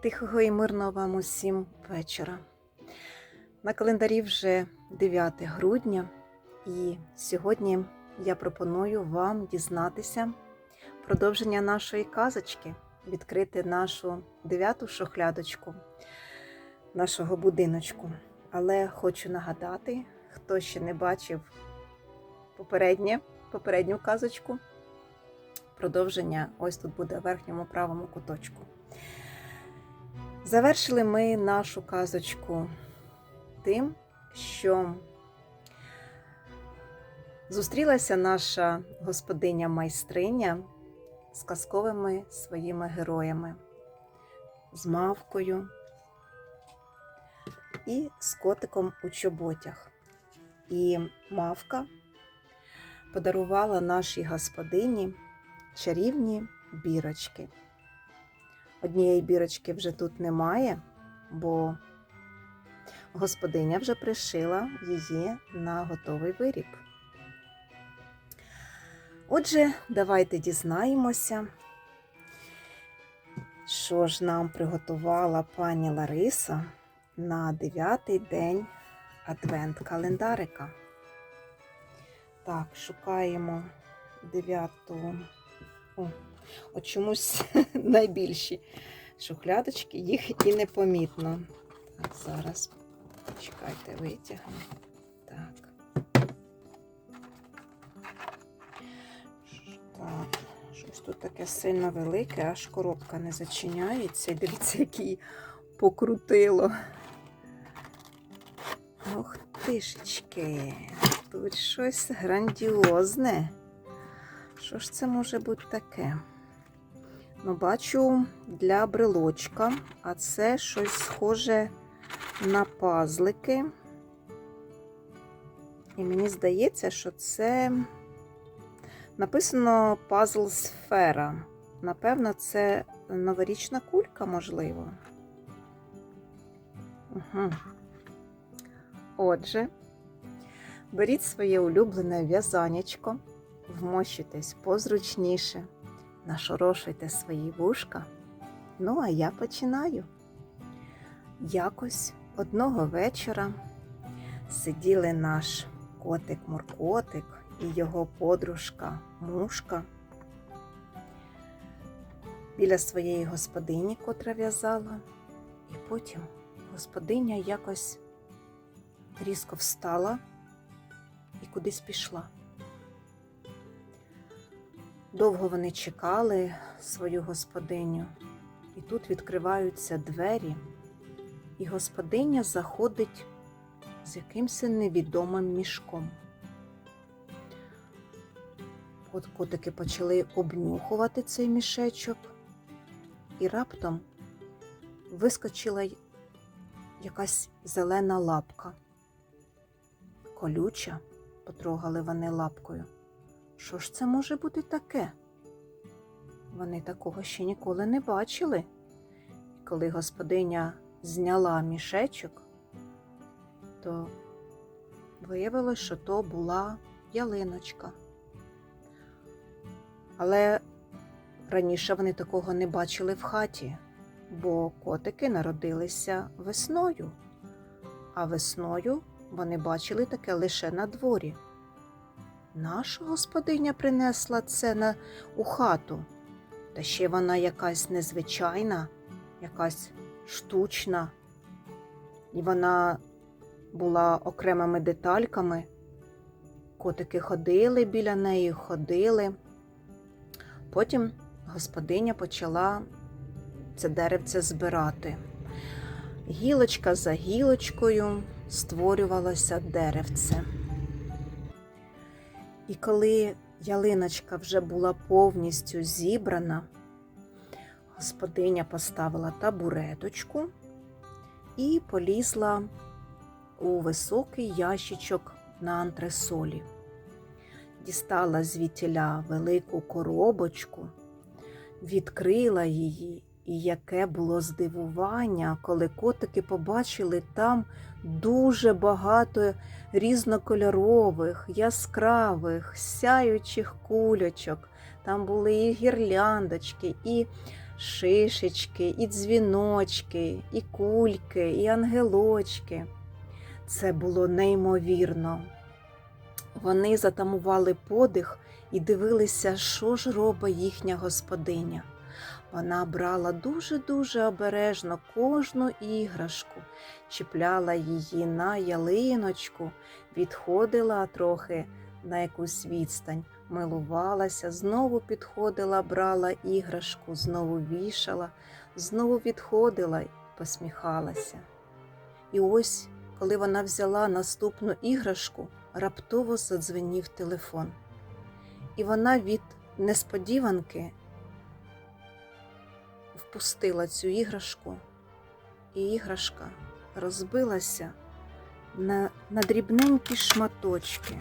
Тихого і мирного вам усім вечора. На календарі вже 9 грудня, і сьогодні я пропоную вам дізнатися продовження нашої казочки, відкрити нашу дев'яту шухлядочку нашого будиночку. Але хочу нагадати, хто ще не бачив попереднє, попередню казочку, продовження ось тут буде в верхньому правому куточку. Завершили ми нашу казочку тим, що зустрілася наша господиня майстриня з казковими своїми героями, з мавкою і з котиком у чоботях. І мавка подарувала нашій господині чарівні бірочки. Однієї бірочки вже тут немає, бо господиня вже пришила її на готовий виріб. Отже, давайте дізнаємося, що ж нам приготувала пані Лариса на 9-й день адвент календарика. Так, шукаємо 9-ту. От чомусь найбільші шухлядочки, їх і непомітно. Так, зараз чекайте, витягну. Так. Так, щось тут таке сильно велике, аж коробка не зачиняється. Дивіться, який покрутило. Ох тишечки, тут щось грандіозне. Що ж це може бути таке? Ну, бачу для брелочка, а це щось схоже на пазлики. І мені здається, що це написано пазл сфера. Напевно, це новорічна кулька, можливо. Угу. Отже, беріть своє улюблене в'язанечко, вмощуйтесь позручніше, нашорошуйте свої вушка. Ну, а я починаю. Якось одного вечора сиділи наш котик-муркотик і його подружка Мушка біля своєї господині, котра в'язала, і потім господиня якось різко встала і кудись пішла. Довго вони чекали свою господиню, і тут відкриваються двері, і господиня заходить з якимось невідомим мішком. От котики почали обнюхувати цей мішечок, і раптом вискочила якась зелена лапка. Колюча, потрогали вони лапкою. Що ж це може бути таке? Вони такого ще ніколи не бачили. І коли господиня зняла мішечок, то виявилось, що то була ялиночка. Але раніше вони такого не бачили в хаті, бо котики народилися весною, а весною вони бачили таке лише на дворі. Наша господиня принесла це на, у хату, та ще вона якась незвичайна, якась штучна, і вона була окремими детальками. Котики ходили біля неї, ходили. Потім господиня почала це деревце збирати. Гілочка за гілочкою створювалося деревце. І коли ялиночка вже була повністю зібрана, господиня поставила табуреточку і полізла у високий ящичок на антресолі. Дістала звідтіля велику коробочку, відкрила її, і яке було здивування, коли котики побачили там дуже багато різнокольорових, яскравих, сяючих кульочок. Там були і гірляндочки, і шишечки, і дзвіночки, і кульки, і ангелочки. Це було неймовірно. Вони затамували подих і дивилися, що ж робить їхня господиня. Вона брала дуже-дуже обережно кожну іграшку, чіпляла її на ялиночку, відходила трохи на якусь відстань, милувалася, знову підходила, брала іграшку, знову вішала, знову відходила і посміхалася. І ось, коли вона взяла наступну іграшку, раптово задзвенів телефон. І вона від несподіванки впустила цю іграшку, і іграшка розбилася на, на дрібненькі шматочки.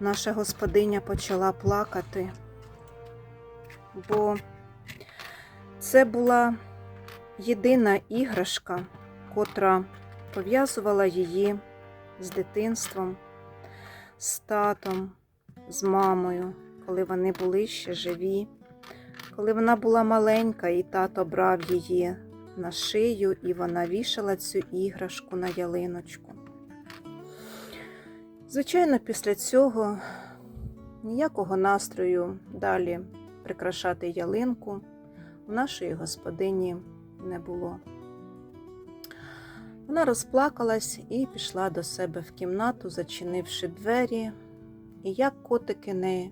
Наша господиня почала плакати, бо це була єдина іграшка, котра пов'язувала її з дитинством, з татом, з мамою, коли вони були ще живі, коли вона була маленька, і тато брав її на шию, і вона вішала цю іграшку на ялиночку. Звичайно, після цього ніякого настрою далі прикрашати ялинку у нашої господині не було. Вона розплакалась і пішла до себе в кімнату, зачинивши двері, і як котики не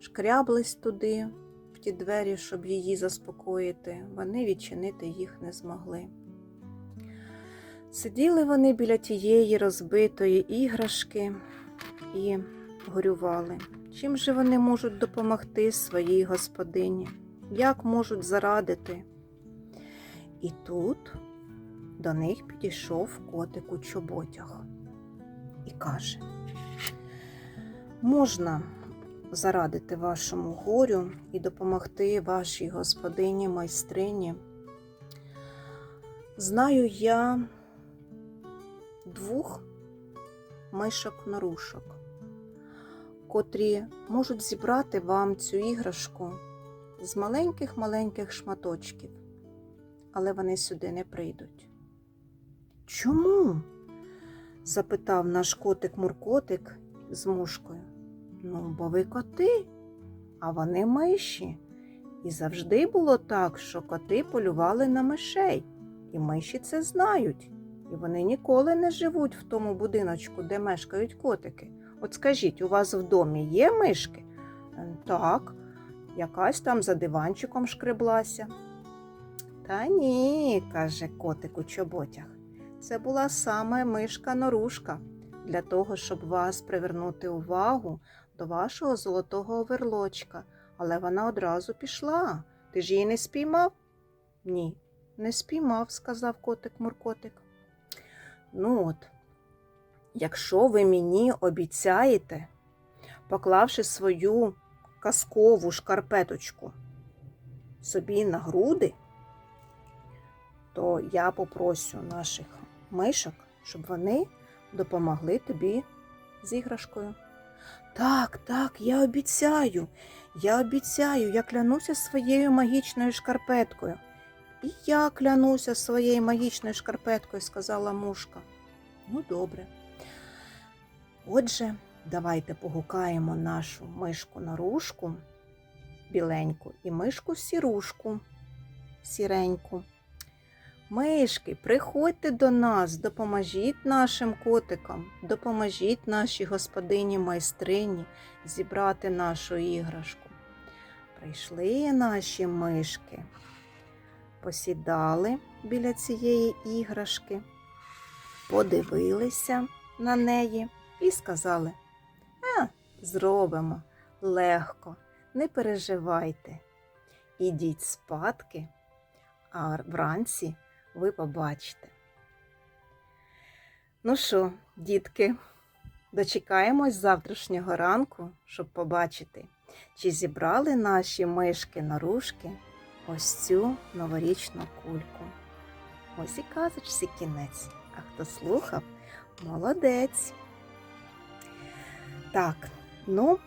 шкряблись туди, в ті двері, щоб її заспокоїти, вони відчинити їх не змогли. Сиділи вони біля тієї розбитої іграшки і горювали. Чим же вони можуть допомогти своїй господині? Як можуть зарадити? І тут до них підійшов котик у чоботях і каже: можна зарадити вашому горю і допомогти вашій господині майстрині. Знаю я двох мишок-нарушок, котрі можуть зібрати вам цю іграшку з маленьких-маленьких шматочків, але вони сюди не прийдуть. Чому? запитав наш котик-муркотик з мушкою. Ну, бо ви коти, а вони миші. І завжди було так, що коти полювали на мишей, і миші це знають. І вони ніколи не живуть в тому будиночку, де мешкають котики. От скажіть, у вас в домі є мишки? «Е, Так, якась там за диванчиком шкреблася. Та ні, каже котик у чоботях. Це була саме мишка норушка для того, щоб вас привернути увагу до вашого золотого оверлочка. Але вона одразу пішла. Ти ж її не спіймав? Ні, не спіймав, сказав котик Муркотик. Ну от, якщо ви мені обіцяєте, поклавши свою казкову шкарпеточку собі на груди, то я попросю наших мишок, щоб вони допомогли тобі з іграшкою. Так, так, я обіцяю, я обіцяю, я клянуся своєю магічною шкарпеткою. І я клянуся своєю магічною шкарпеткою, сказала мушка. Ну, добре. Отже, давайте погукаємо нашу мишку нарушку біленьку і мишку сірушку сіреньку. Мишки, приходьте до нас, допоможіть нашим котикам, допоможіть нашій господині майстрині зібрати нашу іграшку. Прийшли наші мишки, посідали біля цієї іграшки, подивилися на неї і сказали: А, зробимо легко, не переживайте. Ідіть спадки, а вранці ви побачите. Ну що, дітки, дочекаємось завтрашнього ранку, щоб побачити, чи зібрали наші мишки наружки ось цю новорічну кульку. Ось і казочці кінець. А хто слухав, молодець. Так, ну,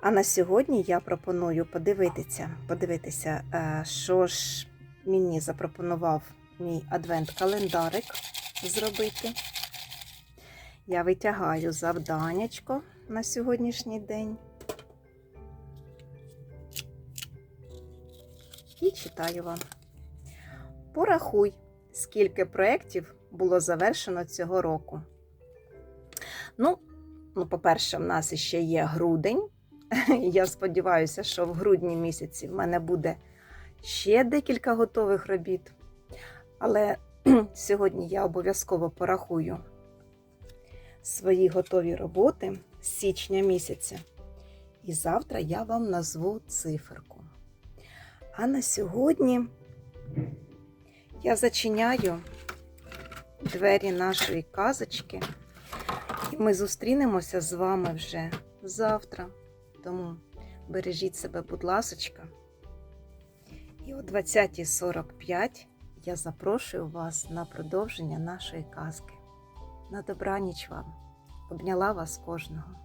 а на сьогодні я пропоную подивитися, подивитися, е, що ж мені запропонував мій адвент-календарик зробити. Я витягаю завданнячко на сьогоднішній день. І читаю вам. Порахуй, скільки проєктів було завершено цього року. Ну, ну, по-перше, в нас ще є грудень. Я сподіваюся, що в грудні місяці в мене буде ще декілька готових робіт. Але сьогодні я обов'язково порахую свої готові роботи з січня місяця. І завтра я вам назву циферку. А на сьогодні я зачиняю двері нашої казочки, і ми зустрінемося з вами вже завтра. Тому бережіть себе, будь ласочка. І о 20.45 я запрошую вас на продовження нашої казки. На добраніч вам. Обняла вас кожного.